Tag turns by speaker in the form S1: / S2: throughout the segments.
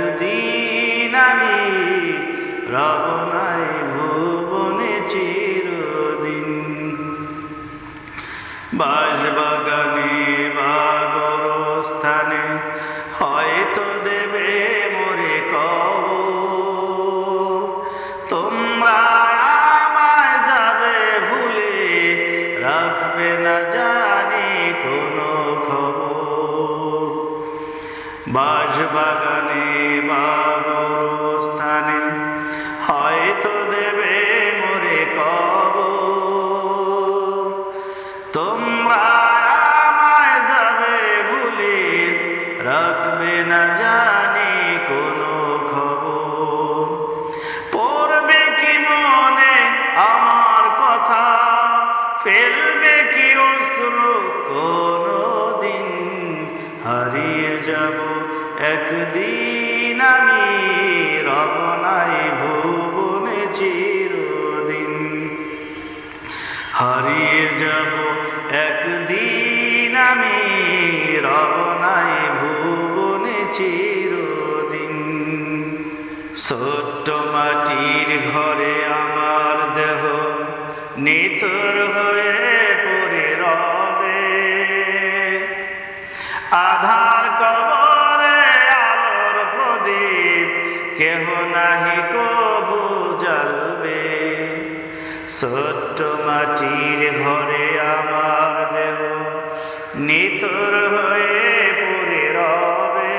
S1: একদিন আমি রবনাই ভুবনে চিরদিন। বাসবাগানে বা স্থানে হয়তো দেবে মোরে কব তোমরা আমায় যাবে ভুলে রাখবে না জানি কোনো খবর। বাসবাগানে বা স্থানে। হয়তো দেবে মোরে কব তোমরা একদিন আমি রবনাই ভুবনে চিরদিন। হারিয়ে যাব একদিন আমি রবনাই ভুবনে চিরদিন। ছোট্ট মাটির ঘরে আমার দেহ নিথর হয়ে পড়ে রবে। আধার কেহ নাহি কবু জ্বলবে। ছোট্ট মাটির ঘরে আমার দেহ নিতর হয়ে পড়ে রবে।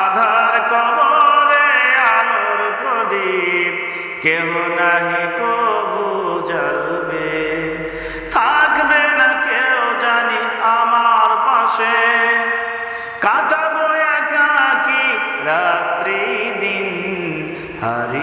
S1: আধার কবরে আলোর প্রদীপ, কেহ নাহি কবু জ্বলবে। থাকবে না কেউ জানি আমার পাশে। কাটাবো